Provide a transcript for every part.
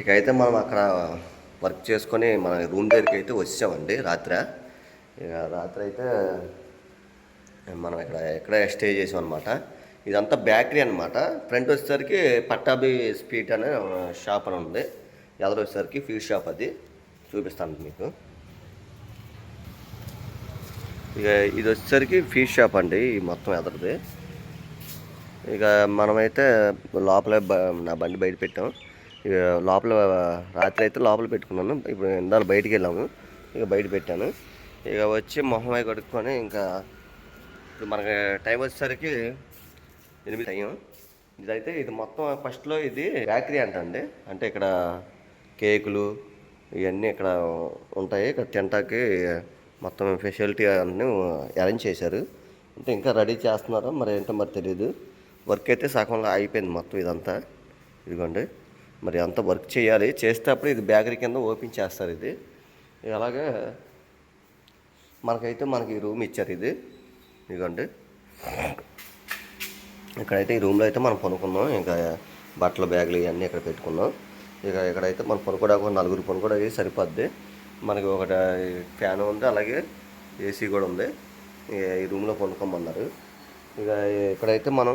ఇక అయితే మనం అక్కడ వర్క్ చేసుకొని మన రూమ్ దగ్గరికి అయితే వచ్చామండి రాత్రి. ఇక రాత్రి అయితే మనం ఇక్కడ ఎక్కడ స్టే చేసాం అనమాట ఇదంతా బేకరీ అనమాట ఫ్రంట్ వచ్చేసరికి పట్టాభి స్పీట్ అనే షాప్ అని ఉంది. ఎదురు వచ్చేసరికి ఫీడ్ షాప్ అది. చూపిస్తాను మీకు. ఇక ఇది వచ్చేసరికి ఫీడ్ షాప్ అండి మొత్తం ఎదరది. ఇక మనమైతే లోపల బ- నా బండి బయట పెట్టాం. లోపల రాత్రి అయితే లోపల పెట్టుకున్నాను. ఇప్పుడు ఇందాక బయటికి వెళ్ళాము. ఇక బయట పెట్టాను. ఇక వచ్చి మొహం అయి కడుక్కొని ఇంకా ఇప్పుడు మనకి టైం వచ్చేసరికి ఎనిమిది టైం ఇదైతే ఇది మొత్తం ఫస్ట్లో ఇది బేకరీ అంటండి అంటే ఇక్కడ కేకులు ఇవన్నీ ఇక్కడ ఉంటాయి. ఇక్కడ తింటాకి మొత్తం ఫెసిలిటీ అన్నీ అరేంజ్ చేశారు. అంటే ఇంకా రెడీ చేస్తున్నారా మరి ఏంటో మరి తెలియదు వర్క్ అయితే సగంలో అయిపోయింది మొత్తం ఇదంతా. ఇదిగోండి. మరి అంత వర్క్ చేయాలి. చేస్తే అప్పుడు ఇది బేకరీ కింద ఓపెన్ చేస్తారు ఇది. అలాగే మనకైతే మనకి ఈ రూమ్ ఇచ్చారు ఇది. ఇదిగోండి. ఇక్కడైతే ఈ రూమ్లో అయితే మనం పనుకున్నాం. ఇంకా బట్టల బ్యాగులు ఇవన్నీ ఇక్కడ పెట్టుకున్నాం. ఇక ఇక్కడైతే మనం పనుకోవడానికి ఒక నలుగురు పనుకోవడానికి సరిపోద్ది. మనకి ఒకటి ఫ్యాన్ ఉంది అలాగే ఏసీ కూడా ఉంది. ఇక ఈ రూమ్లో పనుకోమన్నారు. ఇక ఇక్కడైతే మనం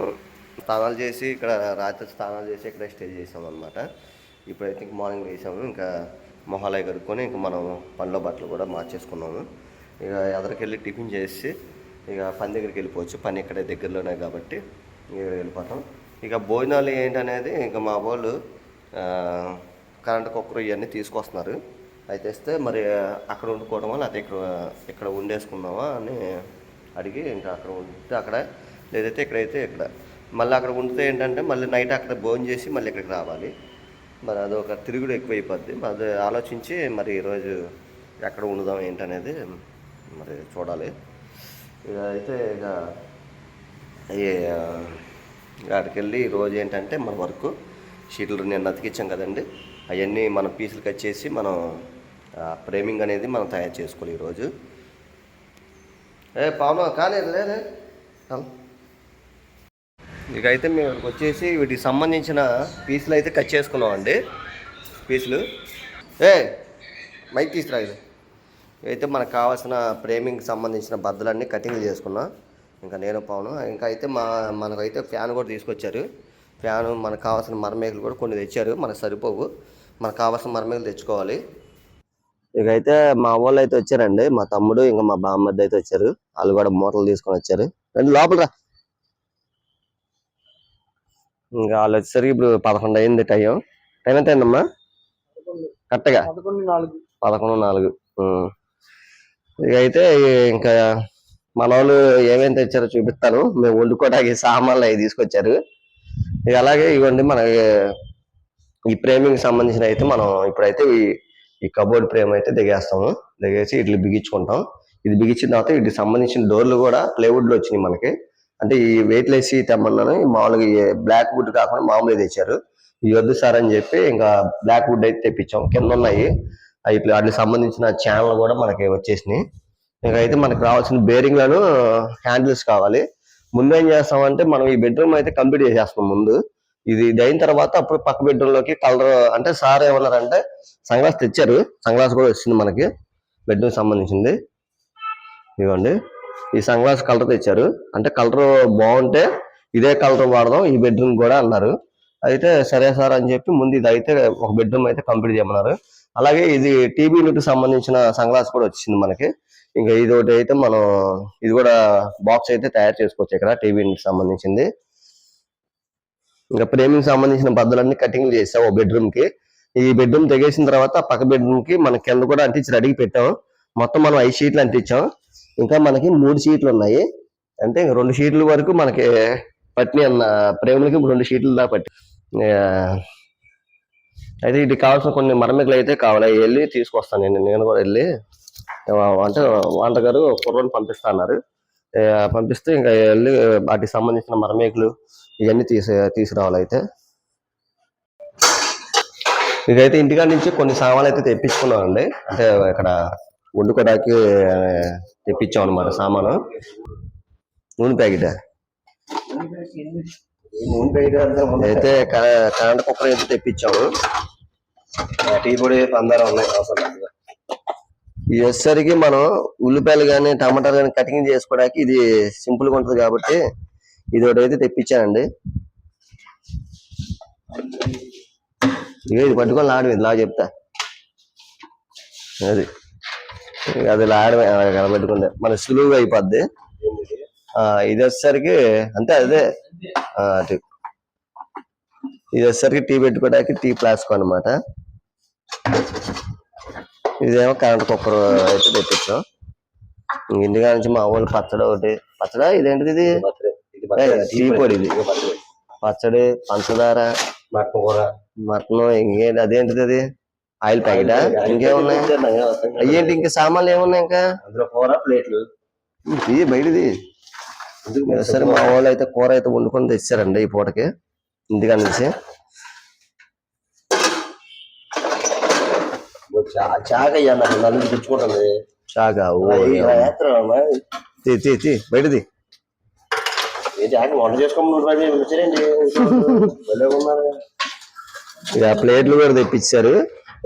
స్నానాలు చేసి ఇక్కడ రాత్రి స్నానాలు చేసి ఇక్కడ స్టే చేసాం అనమాట ఇప్పుడైతే ఇంక మార్నింగ్ వేసాము ఇంకా మొహాలయ కడుక్కొని ఇంకా మనం పండ్ల బట్టలు కూడా మార్చేసుకున్నాము. ఇక ఎదరికెళ్ళి టిఫిన్ చేసి ఇక పని దగ్గరికి వెళ్ళిపోవచ్చు. పని ఇక్కడే దగ్గరలోనే కాబట్టి ఇక్కడ వెళ్ళిపోతాం. ఇక భోజనాలు ఏంటనేది ఇంకా మా వాళ్ళు కరెంటు కరెంట్ కుక్కర్ ఇవన్నీ తీసుకొస్తున్నారు. అయితే ఇస్తే మరి అక్కడ వండుకోవడమా లేకపోతే ఇక్కడ ఇక్కడ వండేసుకుందామా అని అడిగి ఇంకా అక్కడ ఉంటే అక్కడ లేదైతే ఇక్కడైతే ఇక్కడ మళ్ళీ అక్కడ ఉండితే ఏంటంటే మళ్ళీ నైట్ అక్కడ భోజనం చేసి మళ్ళీ ఇక్కడికి రావాలి. మరి అదొక తిరుగుడు ఎక్కువైపోద్ది. మరి అది ఆలోచించి మరి ఈరోజు ఎక్కడ ఉండుదాం ఏంటనేది మరి చూడాలి. ఇక అయితే ఇక అక్కడికి వెళ్ళి ఈరోజు ఏంటంటే మన వర్క్ షీట్లు నేను అతికిచ్చాం కదండి. అవన్నీ మనం పీసులు కట్ చేసి మనం ఫ్రేమింగ్ అనేది మనం తయారు చేసుకోవాలి ఈరోజు ఏ పవన్ కానీ లేదే ఇక అయితే మేము ఇక్కడికి వచ్చేసి వీటికి సంబంధించిన పీసులు అయితే కట్ చేసుకున్నామండి. పీసులు. ఏ మైక్ తీసుకురా ఇది. అయితే మనకు కావాల్సిన ఫ్రేమింగ్కి సంబంధించిన బద్దలన్నీ కటింగ్ చేసుకున్నాం. ఇంకా నేను పవను. ఇంకా అయితే మా మనకైతే ఫ్యాన్ కూడా తీసుకొచ్చారు. ఫ్యాను మనకు కావాల్సిన మరమేకలు కూడా కొన్ని తెచ్చారు. మనకు సరిపోవు. మనకు కావాల్సిన మరమేకలు తెచ్చుకోవాలి. ఇక అయితే మా వాళ్ళు అయితే వచ్చారండి. మా తమ్ముడు ఇంకా మా బామ్మద్ది అయితే వచ్చారు. వాళ్ళు కూడా మూటలు తీసుకొని వచ్చారు. రండి లోపల రా ఇంకా వాళ్ళు వచ్చేసరికి ఇప్పుడు పదకొండు అయింది టైం. టైం ఎంత అయిందమ్మా? కరెక్ట్గా? పదకొండు నాలుగు. ఇక అయితే ఇంకా మన వాళ్ళు ఏమేమి తెచ్చారో చూపిస్తాను. మేము వండుకోవడానికి సామాన్లు అవి తీసుకొచ్చారు. ఇక అలాగే ఇవ్వండి మన ఈ ఫ్రేమింగ్ సంబంధించిన అయితే మనం ఇప్పుడైతే ఈ ఈ కబోర్డ్ ఫ్రేమ్ అయితే దిగేస్తాము. దిగేసి ఇట్లా బిగించుకుంటాం. ఇది బిగించిన తర్వాత వీటికి సంబంధించిన డోర్లు కూడా ప్లేవుడ్లో వచ్చినాయి మనకి. అంటే ఈ వెయిట్ లెస్ తెమ్మన్నాను ఈ మామూలుగా బ్లాక్ వుడ్ కాకుండా మామూలుగా తెచ్చారు. ఈ వద్దు సార్ అని చెప్పి ఇంకా బ్లాక్ వుడ్ అయితే తెప్పించాం. కింద ఉన్నాయి. ఇట్లా వాటికి సంబంధించిన ఛానల్ కూడా మనకి వచ్చేసినాయి. ఇంకా అయితే మనకు రావాల్సిన బేరింగ్లను హ్యాండిల్స్ కావాలి. ముందు ఏం చేస్తామంటే మనం ఈ బెడ్రూమ్ అయితే కంప్లీట్ చేసేస్తాం ముందు. ఇది ఇది అయిన తర్వాత అప్పుడు పక్క బెడ్రూమ్లోకి కలర్ అంటే సార్ ఏమన్నారంటే సన్గ్లాస్ తెచ్చారు. సన్గ్లాస్ కూడా వచ్చింది మనకి. బెడ్రూమ్ సంబంధించింది. ఇవ్వండి ఈ సన్ గ్లాస్ కలర్ తెచ్చారు. అంటే కలర్ బాగుంటే ఇదే కలర్ వాడదాం ఈ బెడ్రూమ్ కూడా అన్నారు. అయితే సరే సార్ అని చెప్పి ముందు ఇది అయితే ఒక బెడ్రూమ్ అయితే కంప్లీట్ చేయమన్నారు. అలాగే ఇది టీవీ యూనిట్ సంబంధించిన సన్ గ్లాస్ కూడా వచ్చింది మనకి. ఇంకా ఇది ఒకటి అయితే మనం ఇది కూడా బాక్స్ అయితే తయారు చేసుకోవచ్చు ఇక్కడ టీవీ యూనిట్ సంబంధించింది. ఇంకా ఫ్రేమింగ్ సంబంధించిన బద్దలన్నీ కటింగ్ చేసాం ఒక బెడ్రూమ్కి ఈ బెడ్రూమ్ తెగేసిన తర్వాత పక్క బెడ్రూమ్కి మన కింద కూడా అంటించి రెడీకి పెట్టాం. మొత్తం మనం ఐదు షీట్లు అంటించాం. ఇంకా మనకి మూడు షీట్లు ఉన్నాయి. అంటే ఇంకా రెండు షీట్ల వరకు మనకి పట్ని అన్న ప్రేమలకి రెండు షీట్లు దాకా పట్టి. అయితే ఇది కావాల్సిన కొన్ని మరమికలు అయితే కావాలి. అవి వెళ్ళి తీసుకొస్తాను నేను. నేను కూడా వెళ్ళి అంటే వంటగారు కుర్రని పంపిస్తా అన్నారు. పంపిస్తే ఇంకా వెళ్ళి వాటికి సంబంధించిన మరమేకులు ఇవన్నీ తీసి తీసుకురావాలి అయితే. ఇదైతే ఇంటికాడ నుంచి కొన్ని సామాన్లు అయితే తెప్పించుకున్నామండి. అంటే ఇక్కడ వండుకోవడానికి తెప్పించాం అనమాట సామాను. నూనె ప్యాకెట్. నూనె ప్యాకెట్ అయితే కరెంట్ కుక్కర్ అయితే తెప్పించాము. టీ పొడి పందాలు ఉన్నాయి అవసరం. ఇది వచ్చేసరికి మనం ఉల్లిపాయలు కానీ టమాటాలు కానీ కటింగ్ చేసుకోవడానికి ఇది సింపుల్గా ఉంటుంది కాబట్టి ఇది ఒకటి అయితే తెప్పించానండి. ఇది పట్టుకొని ఇది లా చెప్తా. అది. అది లాడమే కనబెట్టుకుంటే. మన సులువుగా అయిపోద్ది. ఇది వచ్చేసరికి అంతే అదే. అటు. ఇది వచ్చేసరికి టీ పెట్టుకోవడానికి టీ ఫ్లాస్క్ అన్నమాట. ఇదేమో కరెంట్ కుక్కర్ అయితే తెప్పించాం. ఇంక ఇంటికా నుంచి మా వాళ్ళు పచ్చడి ఒకటి. పచ్చడా? ఇదేంటిది ఇది? టీ పొడి ఇది. పచ్చడి పంచదార. మటన్ కూర. మటన్ ఇంకేంటి అదేంటిది అది? ఆయిల్ ప్యాకెటా? ఇంకేమున్నాయి అందులో అయ్యేంటి ఇంకా సామాన్లు ఏమున్నాయి ఇంకా? కూర ప్లేట్లు. ఇది బయటిది. సరే మా వాళ్ళు అయితే కూర అయితే వండుకొని తెచ్చారండి ఈ పూటకి చాక అయ్యా నాకు తెచ్చుకుంటుంది తీ తీ తీ బయటది. వంట చేసుకోమని ప్లేట్లు కూడా తెప్పించారు.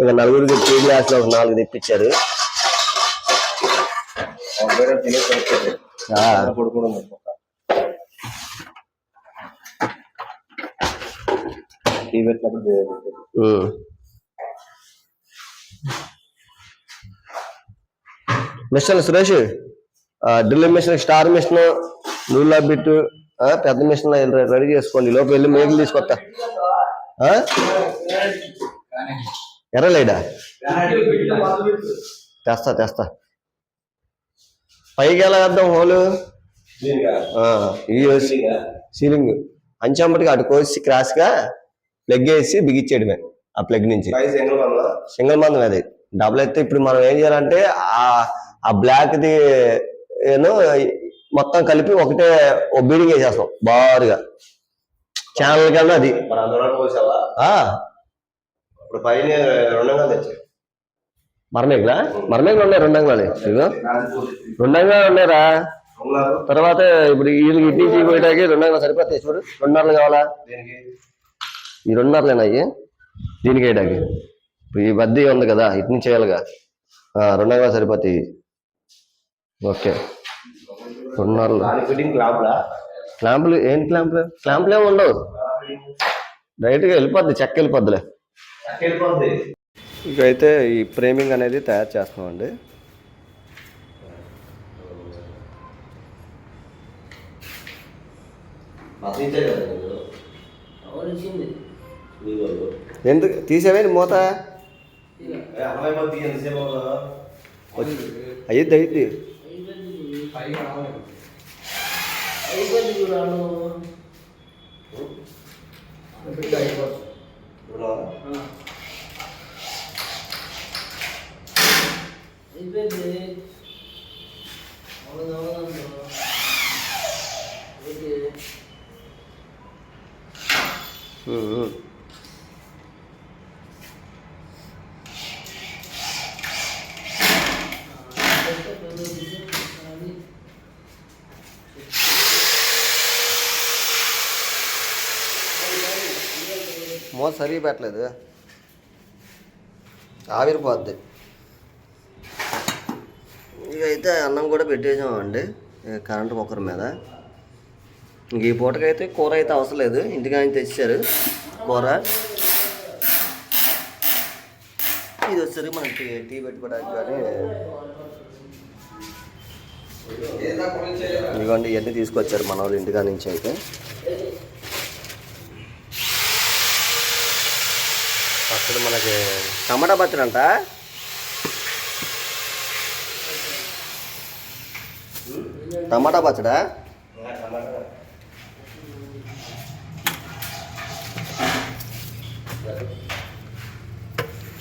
ఇక నలుగురికి టీ గ్లాసులు ఒక నాలుగు తెప్పించారు టీ పెట్టినప్పుడు. Machine Suresh drill machine star machine నూలా bit పెద్ద మిషన్ రెడీ చేసుకోండి ఈ లోపు వెళ్ళి మేకలు తీసుకొస్తా? ఎర్రలేడా? తెస్తా తెస్తా. పైకి ఎలా వేద్దాం హోలు? సీలింగ్. అంచంబటికి అటు కోసి క్రాస్గా ప్లగ్ వేసి బిగించేయడమే ఆ ప్లగ్ నుంచి. సింగిల్ మందం అది డబుల్ అయితే ఇప్పుడు మనం ఏం చేయాలంటే ఆ ఆ బ్లాక్ ది ఏను మొత్తం కలిపి ఒకటే ఒక బీడింగ్ వేసేస్తాం బారుగా. ఛానల్ కన్నా అది మన అందులో పోసావా ఆ ఇప్పుడు పైన రెండుగా తెచ్చాయి మరమేకలా? మరమేకలు ఉన్నాయి రెండు అంగాలు ఇదిగో. రెండు అంగాలు ఉన్నాయిరా తర్వాత ఇప్పుడు వీళ్ళకి ఇటు నుంచి పోయడానికి రెండు అంగాలు సరిపోతాయి. చూడు రెండున్నరలు కావాలా? దీనికి? ఈ రెండున్నరలేనా అయ్యి దీనికి వేయడానికి. ఇప్పుడు ఈ బద్దీ ఉంది కదా ఇటు నుంచి చేయాలిగా ఆ, రెండు అంగాలు సరిపోతాయి. ఓకే. రెండున్నరలు. క్లాంపులు? ఏంటి క్లాంపులు? క్లాంపులు ఏమి ఉండవు డైరెక్ట్గా వెళ్ళిపోద్ది చెక్క వెళ్ళిపోద్దిలే. వెళ్ళిపోద్ది ఇక అయితే ఈ ఫ్రేమింగ్ అనేది తయారు వాళ్ళు? ఎందుకు? తీసేవేంటి మూత? అయ్యిద్ది అయ్యిద్ది. ఇప్పుడు మూత సరిగా పెట్టలేదు. ఆవిరిపోద్ది. ఇక అయితే అన్నం కూడా పెట్టేసామండి. కరెంట్ కుక్కర్ మీద. ఇంక ఈ పూటకైతే కూర అయితే అవసరం లేదు. ఇంటికాని తెచ్చారు కూర. ఇది వచ్చేసరికి మనకి టీ టీ పెట్టుకోవడానికి కానీ ఇదిగోండి ఇవన్నీ తీసుకొచ్చారు మన వాళ్ళు ఇంటికా నుంచి అయితే. పచ్చడి మనకి టమాటా పచ్చడి అంట. టమాటా పచ్చడా?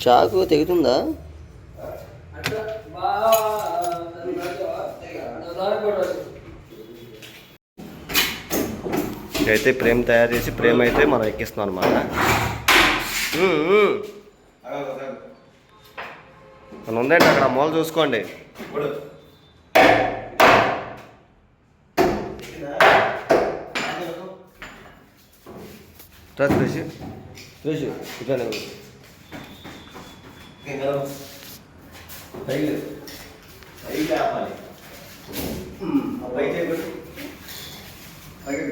చాకు తెగుతుందా? అయితే ప్రేమ్ తయారు చేసి ప్రేమ్ అయితే మనం ఎక్కిస్తున్నాం అనమాట మన ఉందండి అక్కడ? మూల చూసుకోండి. ఇప్పుడు రా సురేష్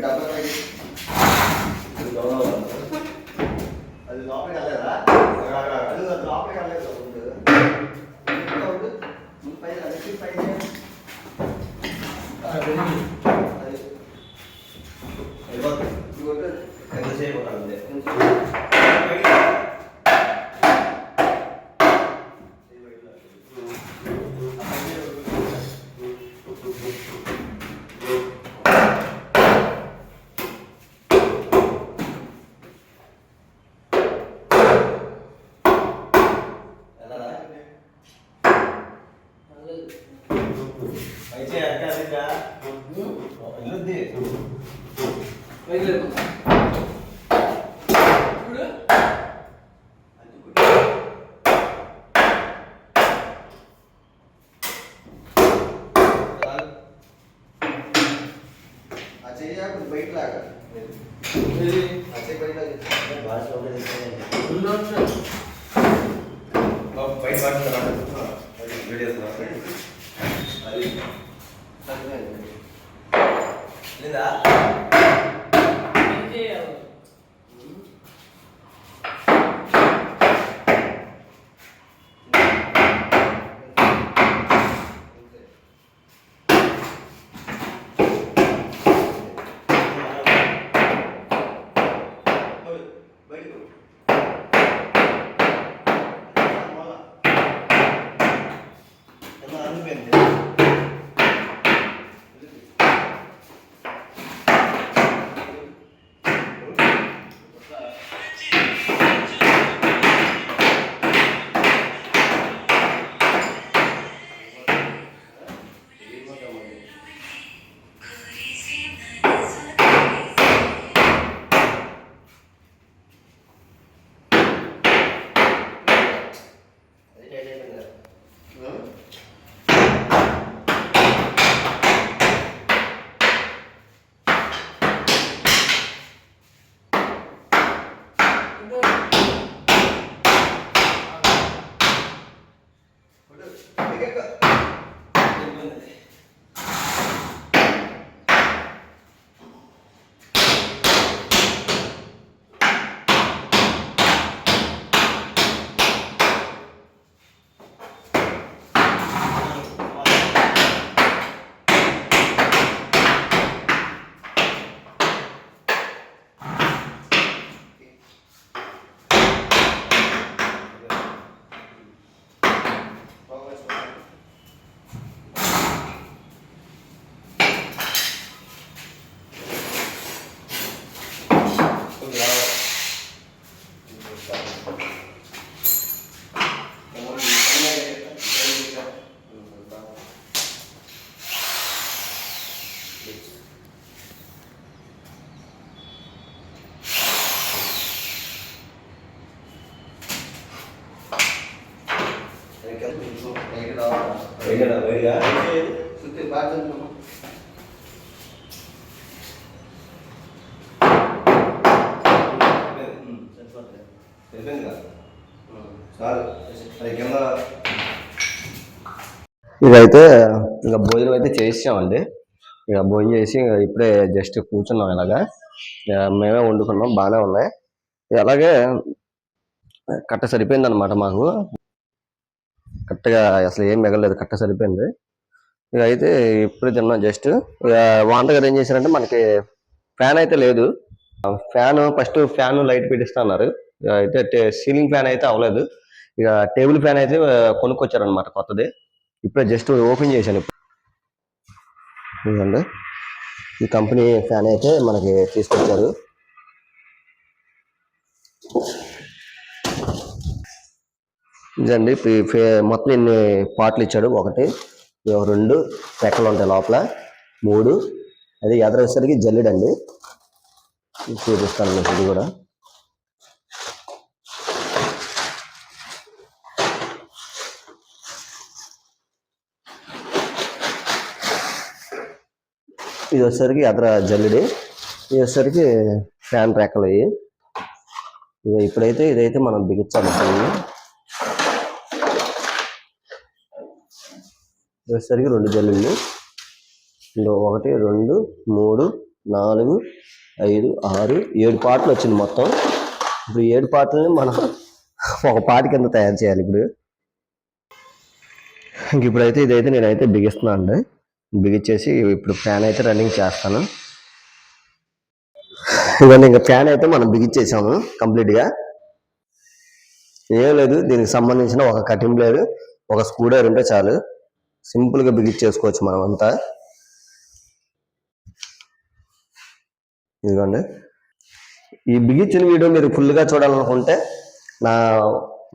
డబ్బా పైకి అది లోపల అది లోపలికి వెళ్ళలేదా అది లోపలికి వెళ్ళలేదు ఉండు. ఇంకా ఉండు. ముందు పైన అది పైన అది అయిపోతుంది. ఇంకోటి ఎంతసేపు ఉండాలి అంతే. పైకి. అయితే అక్క అదిగా వెళ్ళొద్ది అజయ్య బయట లాగా అజయ్ బయట భాష బయట వీడియోస్ అది ഇത്. వేడిగా బాగా ఇదైతే ఇంకా భోజనం అయితే చేసామండి ఇక భోజనం చేసి ఇక ఇప్పుడే జస్ట్ కూర్చున్నాం ఇలాగా. ఇక మేమే వండుకున్నాం బాగానే ఉన్నాయి. ఇక అలాగే కట్ట సరిపోయింది అనమాట మాకు. కరెక్ట్గా అసలు ఏం మిగలేదు కట్ట సరిపోయింది. ఇక అయితే ఇప్పుడు తిన్నాం జస్ట్ ఇక వంటగారు ఏం చేశారంటే మనకి ఫ్యాన్ అయితే లేదు. ఫ్యాన్ ఫస్ట్ ఫ్యాన్ లైట్ పెట్టిస్తా అన్నారు. ఇక అయితే సీలింగ్ ఫ్యాన్ అయితే అవ్వలేదు. ఇక టేబుల్ ఫ్యాన్ అయితే కొనుక్కొచ్చారనమాట కొత్తది. ఇప్పుడే జస్ట్ ఓపెన్ చేశాను ఇప్పుడు. ఈ కంపెనీ ఫ్యాన్ అయితే మనకి తీసుకొచ్చారు. ఇదండి మొత్తం ఇన్ని పార్ట్లు ఇచ్చాడు ఒకటి. రెండు రెక్కలు ఉంటాయి లోపల. మూడు. అది ఎదరేసరికి జల్లెడండి చూపిస్తాను మీకు ఇది కూడా. ఇది వచ్చేసరికి ఎదర జల్లెడి. ఇది వచ్చేసరికి ఫ్యాన్ రెక్కలు ఇవి. ఇక ఇప్పుడైతే ఇదైతే మనం బిగించాలి వచ్చేసరికి రెండు జల్లులు ఒకటి రెండు మూడు నాలుగు ఐదు ఆరు ఏడు పాటలు వచ్చింది మొత్తం. ఇప్పుడు ఏడు పాటలని మనం ఒక పాట కింద తయారు చేయాలి ఇప్పుడు. ఇంక ఇప్పుడైతే ఇదైతే నేనైతే బిగిస్తున్నాను అండి. బిగించేసి ఇప్పుడు ఫ్యాన్ అయితే రన్నింగ్ చేస్తాను. ఇవన్నీ ఇంకా ఫ్యాన్ అయితే మనం బిగిచ్చేసాము కంప్లీట్గా. ఏం లేదు దీనికి సంబంధించిన ఒక కటింగ్ లేదు ఒక స్క్రూ డ్రైవర్ ఉంటే చాలు. సింపుల్గా బిగించేసుకోవచ్చు మనం అంతా ఇదిగోండి. ఈ బిగించిన వీడియో మీరు ఫుల్గా చూడాలనుకుంటే నా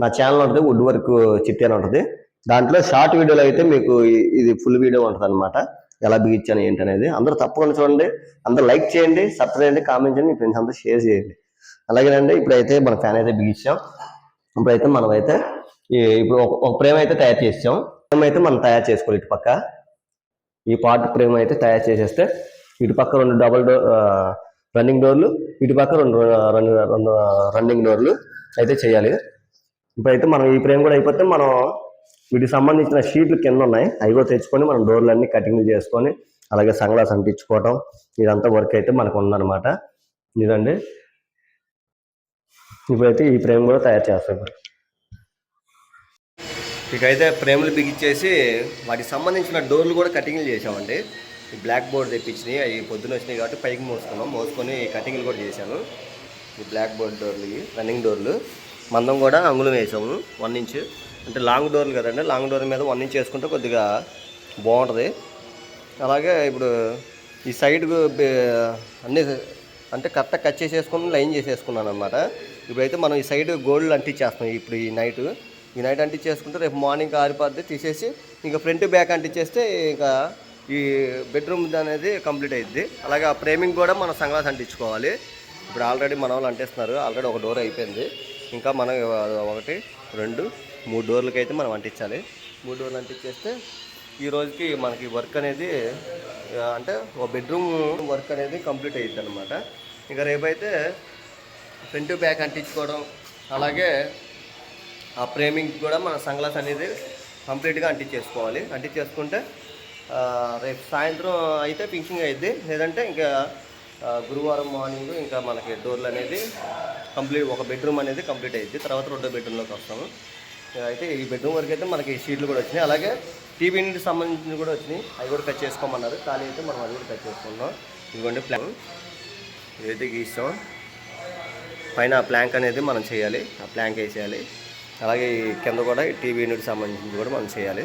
నా ఛానల్ ఉంటుంది వుడ్ వర్క్ చిట్టి అని ఉంటుంది. దాంట్లో షార్ట్ వీడియోలో అయితే మీకు ఇది ఫుల్ వీడియో ఉంటుంది అనమాట ఎలా బిగించాను ఏంటి అనేది అందరూ తప్పకుండా చూడండి. అందరూ లైక్ చేయండి సబ్స్క్రైబ్ చేయండి కామెంట్ చేయండి మీ ఫ్రెండ్స్ అందరూ షేర్ చేయండి. అలాగేనండి ఇప్పుడైతే మన ఫ్యాన్ అయితే బిగించాం ఇప్పుడైతే మనమైతే ఈ- ఇప్పుడు ఒక ప్రేమ అయితే తయారు చేసాం. ఫ్రేమ్ అయితే మనం తయారు చేసుకోవాలి ఇటు పక్క. ఈ పార్ట్ ఫ్రేమ్ అయితే తయారు చేసేస్తే ఇటు పక్క రెండు డబుల్ డోర్ రన్నింగ్ డోర్లు ఇటు పక్క రెండు రెండు రెండు రన్నింగ్ డోర్లు అయితే చేయాలి. ఇప్పుడైతే మనం ఈ ఫ్రేమ్ కూడా అయిపోతే మనం వీటికి సంబంధించిన షీట్లు కింద ఉన్నాయి. అవి కూడా తెచ్చుకొని మనం డోర్లు కటింగ్ చేసుకొని అలాగే సంగ్లాస్ అంటించుకోవటం ఇదంతా వర్క్ అయితే మనకు ఉందన్నమాట. ఇదండి. ఇప్పుడైతే ఈ ఫ్రేమ్ కూడా తయారు చేస్తాం ఇప్పుడు. ఇకైతే ప్రేములు బిగించేసి వాటికి సంబంధించిన డోర్లు కూడా కటింగ్లు చేసామండి ఈ బ్లాక్ బోర్డ్ తెప్పించినాయి అవి పొద్దున వచ్చినాయి కాబట్టి పైకి మోసుకున్నాం. మోసుకొని కటింగ్లు కూడా చేశాను ఈ బ్లాక్ బోర్డ్ డోర్లు రన్నింగ్ డోర్లు. మందం కూడా అంగుళం వేసాము వన్ ఇంచ్. అంటే లాంగ్ డోర్లు కదండి లాంగ్ డోర్ మీద వన్ ఇంచ్ వేసుకుంటే కొద్దిగా బాగుంటుంది. అలాగే ఇప్పుడు ఈ సైడ్ అన్ని అంటే కరెక్ట్గా కట్ చేసేసుకుని లైన్ చేసేసుకున్నాను అనమాట ఇప్పుడైతే మనం ఈ సైడ్ గోల్డ్ అంటించేస్తాం ఇప్పుడు ఈ నైట్. ఈ నైట్ అంటించేసుకుంటే రేపు మార్నింగ్ ఆరిపోద్ది తీసేసి ఇంకా ఫ్రంట్ బ్యాక్ అంటించేస్తే ఇంకా ఈ బెడ్రూమ్ అనేది కంప్లీట్ అయ్యిద్ది అలాగే ఆ ఫ్రేమింగ్ కూడా మనం సంగ్లాస్ అంటించుకోవాలి. ఇప్పుడు ఆల్రెడీ మన వాళ్ళు అంటిస్తున్నారు. ఆల్రెడీ ఒక డోర్ అయిపోయింది. ఇంకా మనం ఒకటి రెండు మూడు డోర్లకి అయితే మనం అంటించాలి. మూడు డోర్లు అంటించేస్తే ఈ రోజుకి మనకి వర్క్ అనేది అంటే ఒక బెడ్రూమ్ వర్క్ అనేది కంప్లీట్ అయ్యిద్ది అనమాట ఇంకా రేపైతే ఫ్రంట్ బ్యాక్ అంటించుకోవడం అలాగే ఆ ఫ్రేమింగ్ కూడా మన సన్గ్లాస్ అనేది కంప్లీట్గా అంటించేసుకోవాలి. అంటించేసుకుంటే రేపు సాయంత్రం అయితే పింకింగ్ అయింది లేదంటే ఇంకా గురువారం మార్నింగ్ ఇంకా మనకి డోర్లు అనేది కంప్లీట్ ఒక బెడ్రూమ్ అనేది కంప్లీట్ అయింది తర్వాత రెండో బెడ్రూమ్లోకి వస్తాము. అయితే ఈ బెడ్రూమ్ వరకు అయితే మనకి షీట్లు కూడా వచ్చినాయి. అలాగే టీవీ నుండి సంబంధించినవి కూడా వచ్చినాయి. అవి కూడా కట్ చేసుకోమన్నారు. ఖాళీ అయితే మనం అది కూడా కట్ చేసుకుంటాం ఇదిగోండి ప్లాన్. ఏదైతే గీస్తాం పైన ఆ ప్లాంక్ అనేది మనం చేయాలి. ఆ ప్లాంక్ వేసేయాలి. అలాగే కింద కూడా ఈ టీవీ యూనిట్ సంబంధించి కూడా మనం చేయాలి.